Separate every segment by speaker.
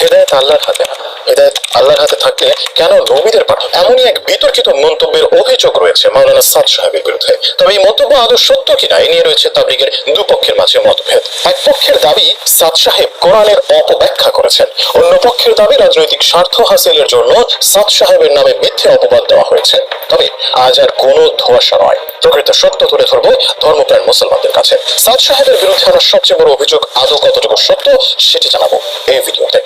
Speaker 1: হেদায়ত আল্লাহর হাতে। না হেদায়ত আল্লাহর হাতে থাকলে কেন নবীদের পাঠান এমনই এক বিতর্কিত মন্তব্যের অভিযোগ রয়েছে মাওলানা সাদ সাহেবের বিরুদ্ধে। তবে এই মন্তব্য আদৌ সত্য কিনা এ নিয়ে রয়েছে তাবলিগের দুপক্ষের মাঝে মতভেদ। এক পক্ষের দাবি সাদ সাহেব কোরআনের অপব্যাখ্যা করেছেন। অন্য পক্ষের দাবি রাজনৈতিক স্বার্থ হাসিলের জন্য সাদ সাহেবের নামে মিথ্যে অপবাদ দেওয়া হয়েছে। তবে আজ আর কোনো ধোয়াশা নয়। প্রকৃত সত্য তুলে ধরবো ধর্মপ্রাণ মুসলমানদের কাছে। সাদ সাহেবের বিরুদ্ধে আমার সবচেয়ে বড় অভিযোগ আদৌ কতটুকু সত্য সেটি জানাব এই ভিডিওতে।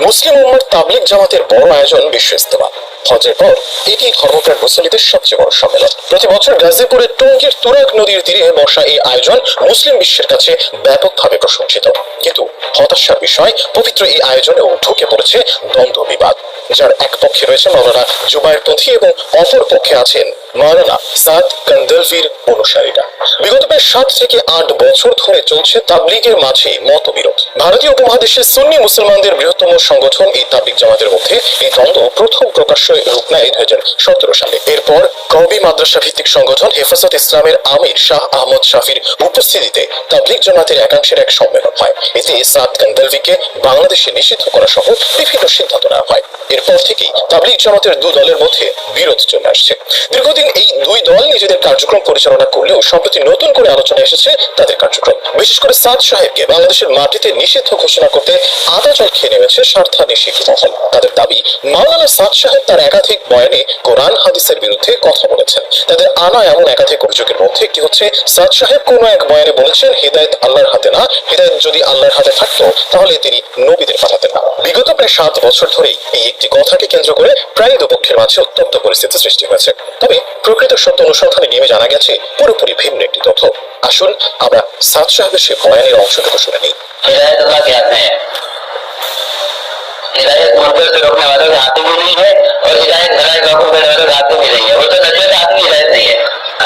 Speaker 1: মুসলিম উম্মার তাবলিক জামাতের বড় আয়োজন বিশ্ব ইস্তেমা হজের পর এটি ধর্মপ্রাণ মুসলিমদের সবচেয়ে বড় সম্মেলন। প্রতি বছর গাজীপুরের টঙ্গীর তুরাগ নদীর তীরে বসা এই আয়োজন মুসলিম বিশ্বের কাছে ব্যাপকভাবে প্রশংসিত। কিন্তু হতাশার বিষয়, পবিত্র এই আয়োজনেও ঢুকে পড়েছে দ্বন্দ্ব বিবাদ, যার এক পক্ষে রয়েছে জুবায়ের পন্থী এবং অপর পক্ষে আছেন মাওলানা সাদ কান্দলভির অনুসারীরা। বিগত প্রায় সাত থেকে আট বছর ধরে চলছে তাবলিগের মাঝে মতবিরোধ। ভারতীয় উপমহাদেশের সুন্নি মুসলমানদের বৃহত্তম সংগঠন এই তাবলিগ জামাতের মধ্যে এই দ্বন্দ্ব প্রথম প্রকাশ্য রূপ নেয় দুই সতেরো সালে। এরপর কবি মাদ্রাসা ভিত্তিক সংগঠন হেফাজত ইসলামের আমির শাহ আহমদ শাফির উপস্থিতিতে তাবলিগ জামাতের একাংশের এক সম্মেলন হয়। এতে সাদ কান্দলভিকে বাংলাদেশে নিষিদ্ধ করা সহ বিভিন্ন সিদ্ধান্ত নেওয়া হয়। এরপর থেকেই তাবলিগ জামাতের দু দলের মধ্যে বিরোধ চলে আসছে। দীর্ঘদিন এই দুই দল নিজেদের কার্যক্রম পরিচালনা করলেও সম্প্রতি নতুন করে আলোচনা এসেছে তাদের কার্যক্রম। বিশেষ করে সাদ সাহেবকে বাংলাদেশের মাটিতে নিষিদ্ধ ঘোষণা করতে আদা জল খেয়ে নেমেছে স্বার্থান্বেষী মহল। তাদের দাবি, মাওলানা সাদ সাহেব তার একাধিক বয়ানে কোরআন হাদিসের বিরুদ্ধে কথা বলেছেন। তাদের আনা এমন একাধিক অভিযোগের মধ্যে একটি হচ্ছে, সাদ সাহেব কোনো এক বয়ানে বলেছেন, হৃদায়ত আল্লাহর হাতে না, হৃদায়ত যদি আল্লাহর হাতে থাকতো, তাহলে তিনি নবীদের পাঠাতেন না। বিগত প্রায় সাত বছর ধরেই এই একটি কথাকে কেন্দ্র করে প্রায় দুপক্ষের মাঝে অত্যন্ত পরিস্থিতি সৃষ্টি হয়েছে। তবে প্রকৃত সত্য অনুসন্ধানে নেমে জানা গেছে, পুরোপুরি ভিন্ন একটি তথ্য। আসুন, আমরা সাদ সাহেবের সে বয়ানের অংশটুকু শুনে নিই।
Speaker 2: हिदायत मुद्दे से रोकने वालों के हाथों में नहीं है और हिदायत भलाई का हुक्म देने वालों के हाथों में नहीं है। वो तो नज़र के हाथ हिदायत नहीं है।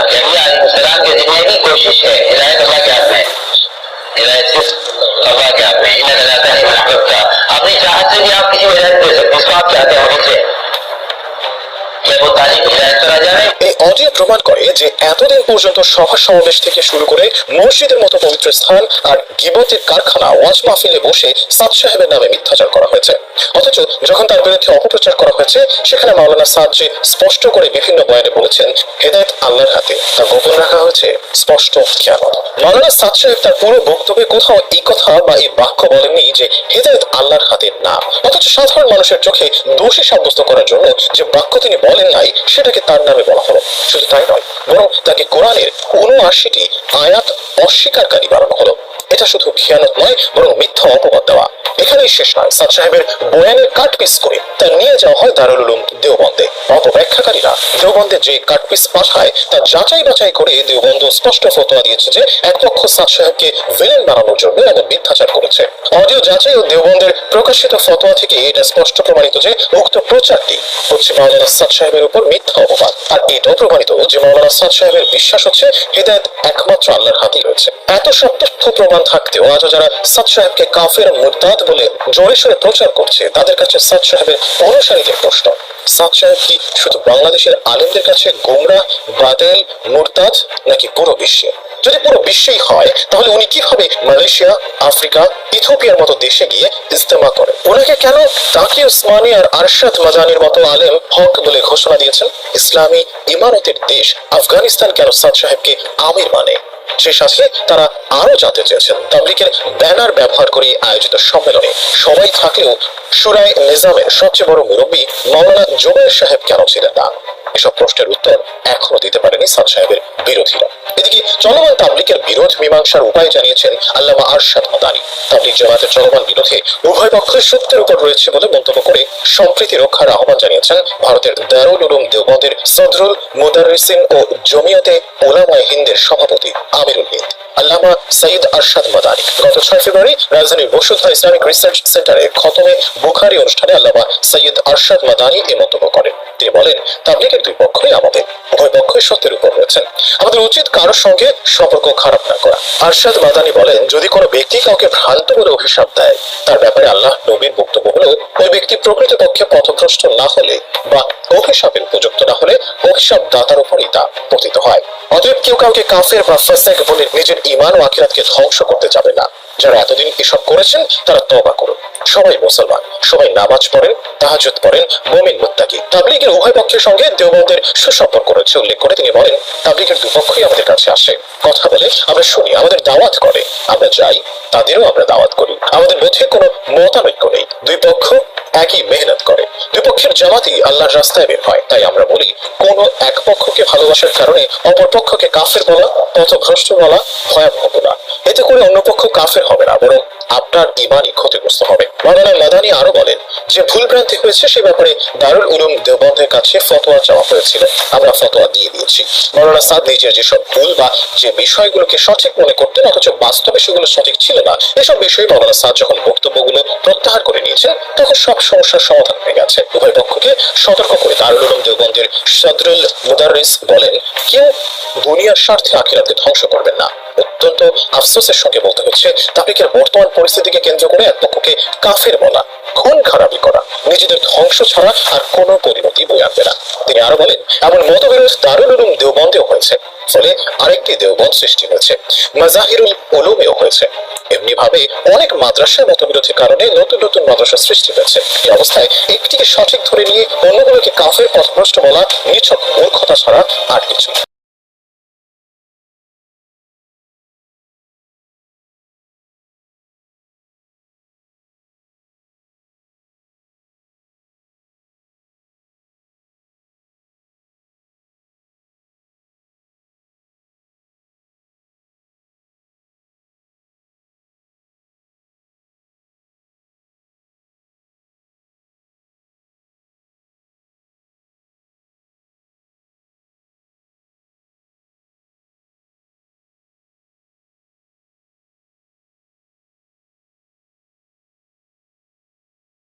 Speaker 2: ज़मीन सलाम के जीने की कोशिश है। हिदायत अल्लाह के हाथ में हिदायत सिर्फ़ अल्लाह के हाथ में ही। नज़र है महबूब का। अपनी चाहत से भी आप किसी हिदायत दे सकते हो। आप चाहते हो मुझसे जब वो तारीख हिदायत पर आ जाए।
Speaker 1: প্রমাণ করে যে এতদিন পর্যন্ত সভা সমাবেশ থেকে শুরু করে মসজিদের মতো পবিত্র স্থান আর গিবতের কারখানা, ওয়াজ মাহফিলে বসে সাদ সাহেবের নামে মিথ্যাচার করা হয়েছে। অথচ যখন তার বিরুদ্ধে অপপ্রচার করা হয়েছে, সেখানে মাওলানা সাদ যে স্পষ্ট করে বিভিন্ন বয়ানে বলেছেন, হেদায়ত আল্লাহর হাতে, তা গোপন রাখা হয়েছে, স্পষ্ট খেয়াল মাওলানা সাদ সাহেব তার পুরো বক্তব্যে কোথাও এই কথা বা এই বাক্য বলেননি যে হেদায়ত আল্লাহর হাতে না। অথচ সাধারণ মানুষের চোখে দোষী সাব্যস্ত করার জন্য যে বাক্য তিনি বলেন নাই, সেটাকে তার নামে বলা হলো। শুধু তাই নয় বরং তাকে কোরআনের উনআশিটি আয়াত অস্বীকারী বানানো হলো। এটা শুধু খেয়ানত নয়, বরং মিথ্যা অপবাদ দেওয়া। এখানেই শেষ নয়। সাদ সাহেবের বয়ানের কাট পিস করে তা নিয়ে যাওয়া হয় দারুল উলুম দেওবন্দে। অপব্যাখ্যাকারীরা দেওবন্দে যে কাট পিস পাঠায়, তা যাচাই বাছাই করে দেওবন্দ স্পষ্ট ফতোয়া দিয়েছে যে, এক পক্ষ সাদ সাহেবকে ভিলেন বানানোর জন্য এমন মিথ্যাচার করেছে। অডিও যাচাই ও দেওবন্দের প্রকাশিত ফতোয়া থেকে এটা স্পষ্ট প্রমাণিত যে, উক্ত প্রচারটি হচ্ছে মাওলানা সাদ সাহেবের উপর মিথ্যা অপবাদ। আর এটাও প্রমাণিত যে, মাওলানা সাদ সাহেবের বিশ্বাস হচ্ছে, হেদায়ত একমাত্র আল্লাহর হাতেই রয়েছে এত সব তথ্য প্রমাণ থাকতেও আজও যারা সাদ সাহেবকে কাফের মুরতাদ বলে জোরে প্রচার করছে, তাদের কাছে সাদ সাহেবের অনুসারীদের প্রশ্ন, সাদ সাহেব কি শুধু বাংলাদেশের আলেমদের কাছে গোমরা বাদেল মুরতাদ নাকি পুরো বিশ্বে? যদি পুরো বিশ্বেই হয়, তাহলে উনি কীভাবে মালয়েশিয়া, আফ্রিকা, ইথিওপিয়ার মতো দেশে গিয়ে ইস্তেমা করেন ওনাকে কেন তাকি উসমানী আর আরশাদ মাজানির মতো আলেম হক বলে ঘোষণা দিয়েছেন? ইসলামী ইমারতের দেশ আফগানিস্তান কেন সাদ সাহেবকে আমির মানে? সে শাস্ত্রে, তারা আরও জানতে চেয়েছেন। তাবলিকের ব্যানার ব্যবহার করে আয়োজিত সম্মেলনে সবাই থাকলেও সুরায় নিজামের সবচেয়ে বড় মুরব্বী মাওলানা জুবাইর সাহেব কেন ছিলেন না? এসব প্রশ্নের উত্তর এখনও দিতে পারেনি সাদ সাহেবের বিরোধীরা। চলমান তাবলিকের বিরোধ মীমাংসার উপায় জানিয়েছেন আল্লামা আরশাদ মাদানি তাবলিক জামাতের চলমান বিরোধে উভয় পক্ষের সত্যের উপর রয়েছে বলে মন্তব্য করে সম্প্রীতি রক্ষার আহ্বান জানিয়েছেন ভারতের দারুল উলুম দেওবন্দের সদরুল মুদারিসিন ও জমিয়তে ওলামায় হিন্দের সভাপতি আমিরুল হিন্দ আল্লামা সঈদ আরশাদ মাদানি। গত ছয় ফেব্রুয়ারি রাজধানীর বসুন্ধরা ইসলামিক রিসার্চ সেন্টারে খতমে বুখারি অনুষ্ঠানে আল্লামা সৈয়দ আরশাদ মাদানি এ মন্তব্য করেন। তিনি বলেন তাবলিগের দুই পক্ষই আমাদের, উভয় পক্ষই সত্যের উপর রয়েছেন আমাদের উচিত কারোর সঙ্গে সম্পর্ক খারাপ না করা। আরশাদ মাদানি বলেন, যদি কোনো ব্যক্তি কাউকে ভ্রান্ত বলে অভিশাপ দেয়, তার ব্যাপারে আল্লাহ নবীর বক্তব্য হলো ওই ব্যক্তি প্রকৃতপক্ষে পথভ্রষ্ট না হলে বা অভিশাপের উপযুক্ত না হলে অভিশাপ দাতার উপরই তা পতিত হয়। অতএব কেউ কাউকে কাফের বা ফাসেক বলে নিজের ইমান ও আখিরাতকে ধ্বংস করতে যাবে না। যারা এতদিন এসব করেছেন, তারা তবা করুন। সবাই মুসলমান, সবাই নামাজ পড়েন তাহাজুদ পড়েন মুমিন মুত্তাকি। তাবলিগের উভয় পক্ষের সঙ্গে দেওবন্দের সুসম্পর্ক রয়েছে, উল্লেখ করে তিনি বলেন, তাবলিগের দুপক্ষই আমাদের কাছে আসে। কথা বলে, আমরা শুনি, আমাদের দাওয়াত করে। আমরা যাই, তাদেরও আমরা দাওয়াত করি। আমাদের মধ্যে কোনো মতানৈক্য নেই। দুই পক্ষ একই মেহনত করে। দুই পক্ষের জামাতই আল্লাহর রাস্তায় বের হয়। তাই আমরা বলি, কোন এক পক্ষকে ভালোবাসার কারণে অপর পক্ষকে কাফের বলা, পথভ্রষ্ট বলা ভয়াবহ বলা এতে করে অন্য পক্ষ কাফের হবে না, বরং আপনার ইমানই ক্ষতিগ্রস্ত হবে। মাওলানা মাদানি আরও বলেন যে ভুল ভ্রান্তি হয়েছে, সে ব্যাপারে দারুল উলুম দেওবন্দের কাছে ফতোয়া চাওয়া হয়েছিল। আমরা ফতোয়া দিয়ে দিয়েছি। মাওলানা সাদ নিজের যেসব ভুল বা যে বিষয়গুলোকে সঠিক মনে করতেন, অথচ বাস্তবে সেগুলো সঠিক ছিল না, এসব বিষয়ে মাওলানা সাদ যখন বক্তব্যগুলো প্রত্যাহার করে নিয়েছেন, তখন সব সমস্যার সমাধান হয়ে গেছে। উভয় পক্ষকে সতর্ক করে দারুল উলুম দেওবন্দের সদরুল মুদারিস বলেন, কেউ দুনিয়ার স্বার্থে আখিরাতকে ধ্বংস করবেন না। অত্যন্ত আফসোসের সঙ্গে বলতে হচ্ছে তাবলিগের বর্তমান পরিস্থিতিকে কেন্দ্র করে এক পক্ষকে কাফের বলা, খুন খারাপি করা, নিজেদের ধ্বংস ছাড়া আর কোনো পরিণতি বই আনবে না। তিনি আরও বলেন, এমন মতবিরোধ দারুল উলুম দেওবন্দেও হয়েছে, ফলে আরেকটি দেওবন্দ সৃষ্টি হয়েছে, মাজাহিরুল উলুমেও হয়েছে। এমনি ভাবে অনেক মাদ্রাসার মতবিরোধের কারণে নতুন নতুন মাদ্রাসা সৃষ্টি হয়েছে। এই অবস্থায় একটিকে সঠিক ধরে নিয়ে অন্যগুলোকে কাফের পথভ্রষ্ট বলা নিছক মূর্খতা ছাড়া আর কিছু।